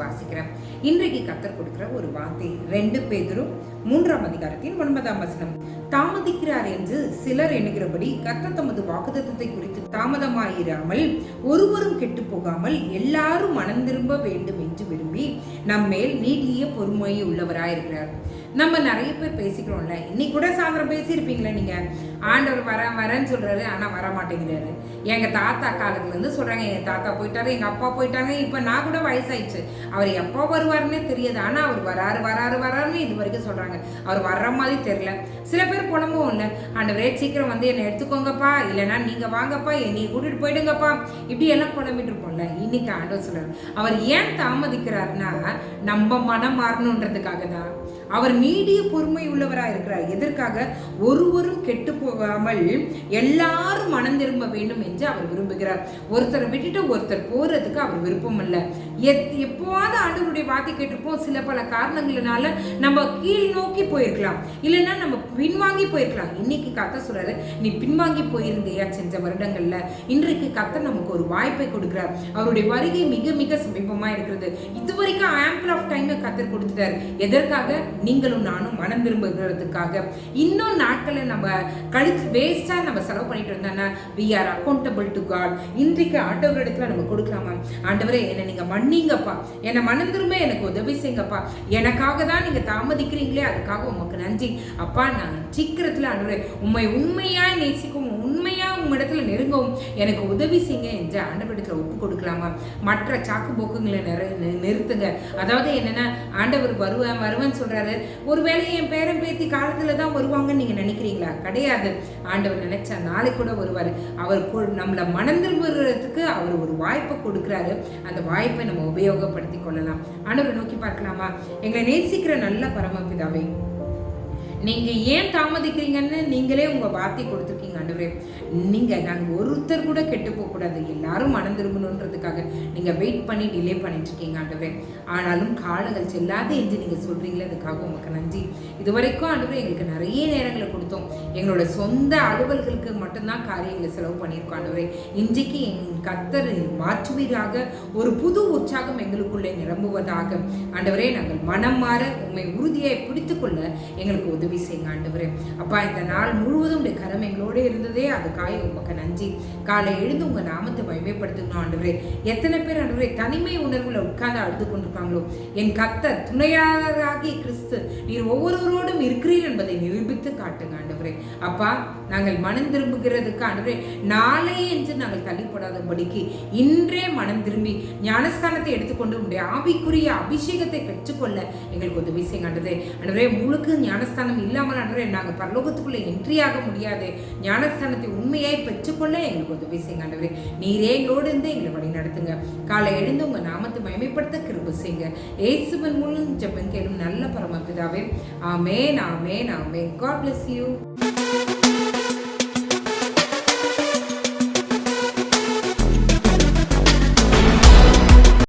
வாசிக்கிறேன் இன்றைக்கு கத்தர் கொடுக்குற ஒரு வார்த்தை ரெண்டு பேதரும் மூன்றாம் அதிகாரத்தின் ஒன்பதாம் வசனம். தாமதிக்கிறார் என்று சிலர் எண்ணுகிறபடி கத்த தமது வாக்குத்தத்தத்தை குறித்து தாமதமாயிராமல் ஒருவரும் கெட்டு போகாமல் எல்லாரும் மனம் திரும்ப வேண்டும் என்று விரும்பி நம்மேல் நீடிய பொறுமையை உள்ளவராயிருக்கிறார். நம்ம நிறைய பேர் பேசிக்கிறோம்ல இன்னைக்கு கூட சாயந்தரம் பேசியிருப்பீங்களே நீங்க. ஆண்டவர் வர வரேன்னு சொல்றாரு ஆனா வர மாட்டேங்கிறாரு எங்க தாத்தா காலத்துல இருந்து சொல்றாங்க எங்க தாத்தா போயிட்டாரு எங்க அப்பா போயிட்டாங்க இப்ப நான் கூட வயசாயிடுச்சு. அவர் எப்போ வருவாருன்னே தெரியாது. ஆனா அவர் வராரு வராரு வராருன்னு இது வரைக்கும் சொல்றாங்க. அவர் வர்ற மாதிரி தெரியல. சில பேர் புலம்பும் இல்லை ஆண்டவரே சீக்கிரம் வந்து என்னை எடுத்துக்கோங்கப்பா. இல்லைன்னா நீங்க வாங்கப்பா. என்னை கூட்டிட்டு போயிடுங்கப்பா. இப்படி எல்லாம் புலம்பிட்டு இருப்போம்ல இன்னைக்கு ஆண்டவர் சொல்றாரு. அவர் ஏன் தாமதிக்கிறாருன்னா நம்ம மனம் மாறணுன்றதுக்காக தான் அவர் நீடிய பொறுமை உள்ளவராக இருக்கிறார். எதற்காக? ஒருவரும் கெட்டு போகாமல் எல்லாரும் மனம் திரும்ப வேண்டும் என்று அவர் விரும்புகிறார். ஒருத்தரை விட்டுட்டு ஒருத்தர் போறதுக்கு அவர் விருப்பம் இல்லை. எத் எப்போவாவது ஆண்டவருடைய வார்த்தை கேட்டிருப்போம். சில பல காரணங்களினால நம்ம கீழ் நோக்கி போயிருக்கலாம். இல்லைன்னா நம்ம பின்வாங்கி போயிருக்கலாம். இன்னைக்கு கத்த சொல்றாரு நீ பின்வாங்கி போயிருந்தியா சென்ற வருடங்கள்ல? இன்றைக்கு கத்த நமக்கு ஒரு வாய்ப்பை கொடுக்கிறார். அவருடைய வருகை மிக மிக சமீபமா இருக்கிறது. இதுவரைக்கும் ஆம்பிள் ஆஃப் டைம் கத்தர் கொடுத்துட்டார். எதற்காக? நீங்களும் நானும் மனம் விரும்புகிறதுக்காக. இன்னும் நாட்களை நம்ம கழித்து வேஸ்ட்டாக நம்ம செலவு பண்ணிட்டு இருந்தோம்னா we are accountable to God இன்றைக்கு ஆண்டவர் இடத்துல நம்ம கொடுக்கலாமா? ஆண்டவரே என்னை நீங்கள் மன்னிங்கப்பா. என்னை மனம் திரும்ப எனக்கு உதவி செய்யுங்கப்பா. எனக்காக தான் நீங்கள் தாமதிக்கிறீங்களே அதுக்காக உமக்கு நன்றி. அப்பா நான் சீக்கிரத்தில் ஆண்டவரே உண்மை உண்மையாய் நேசிக்கும் உங்கள் உம்மிடத்துல நெருங்கவும் எனக்கு உதவி செய்யுங்க என்று ஆண்டவரிடத்துல ஒப்பு கொடுக்கலாமா? மற்ற சாக்கு போக்குங்களை நிற நிறுத்துங்க. அதாவது என்னென்னா ஆண்டவர் வருவேன் வருவேன்னு சொல்றாரு. ஒருவேளை என் பேரன் பேத்தி காலத்தில் தான் வருவாங்கன்னு நீங்க நினைக்கிறீங்களா? கிடையாது. ஆண்டவர் நினைச்சா நாளைக்கு கூட வருவார். அவர் நம்மளை மனம் திரும்புறதுக்கு அவர் ஒரு வாய்ப்பை கொடுக்குறாரு. அந்த வாய்ப்பை நம்ம உபயோகப்படுத்தி கொள்ளலாம். ஆண்டவரை நோக்கி பார்க்கலாமா? எங்களை நேசிக்கிற நல்ல பரமபிதாவை நீங்கள் ஏன் தாமதிக்கிறீங்கன்னு நீங்களே உங்கள் வார்த்தை கொடுத்துருக்கீங்க ஆண்டவரே. நீங்கள் நாங்கள் ஒருத்தர் கூட கெட்டு போகக்கூடாது. எல்லாரும் மனம் திரும்பணுன்றதுக்காக நீங்கள் வெயிட் பண்ணி டிலே பண்ணிட்டுருக்கீங்க ஆண்டவரே. ஆனாலும் காலங்கள் செல்லாத என்று நீங்கள் சொல்கிறீங்களே அதுக்காக உமக்கு நன்றி. இது வரைக்கும் ஆண்டவரே எங்களுக்கு நிறைய நேரங்களை கொடுத்தோம். எங்களோட சொந்த அலுவல்களுக்கு மட்டும்தான் காரியங்களை செலவு பண்ணியிருக்கோம் ஆண்டவரே. இன்றைக்கு என் கத்தர் மாற்றுவீராக. ஒரு புது உற்சாகம் எங்களுக்குள்ளே நிரம்புவதாக. ஆண்டவரே நாங்கள் மனம் மாற உண்மை உறுதியை பிடித்துக்கொள்ள எங்களுக்கு உதவி செய்யுங்க ஆண்டவரே. அப்பா இந்த நாள் முழுவதும் உடைய கரம் எங்களோட இருந்ததே அதுக்காக உமக்கு நன்றி. காலை எழுந்து உங்க நாமத்தை மகிமைப்படுத்தணும் ஆண்டவரே. எத்தனை பேர் ஆண்டவரே தனிமை உணர்வுல உட்கார்ந்து அழுது கொண்டிருப்பாங்களோ. என் கத்த துணையாளராகிய கிறிஸ்து நீர் ஒவ்வொருவரோடும் இருக்கிறீர் என்பதை நிரூபித்து காட்டுங்க ஆண்டவரே. அப்பா நாங்கள் மனம் திரும்புகிறதுக்கு ஆண்டவரே நாளை என்று நாங்கள் தள்ளிப்படாதபடிக்கு இன்றே மனம் திரும்பி ஞானஸ்தானத்தை எடுத்துக்கொண்டு உடைய ஆவிக்குரிய அபிஷேகத்தை பெற்றுக்கொள்ள எங்களுக்கு உதவி செய்யுங்க ஆண்டவரே. ஆண்டவரே முழுக்க ஞானஸ்தானம் இல்லாமல் ஆண்டவரே நாங்கள் பரலோகத்துக்குள்ளே என்ட்ரி ஆக முடியாது. ஞானஸ்தானத்தை உண்மையாய் பெற்றுக்கொள்ள எங்களுக்கு உதவி செய்யுங்க ஆண்டவரே. நீரே எங்களோடு இருந்து எங்களை வழி நடத்துங்க. காலை எழுந்து உங்கள் நாமத்தை மயமைப்படுத்த கிருப செய்யுங்க. ஏசுவன் மூலம் ஜப்பன் கேளும் நல்ல பரமபிதாவே. ஆமேன் ஆமேன் ஆமேன். God bless you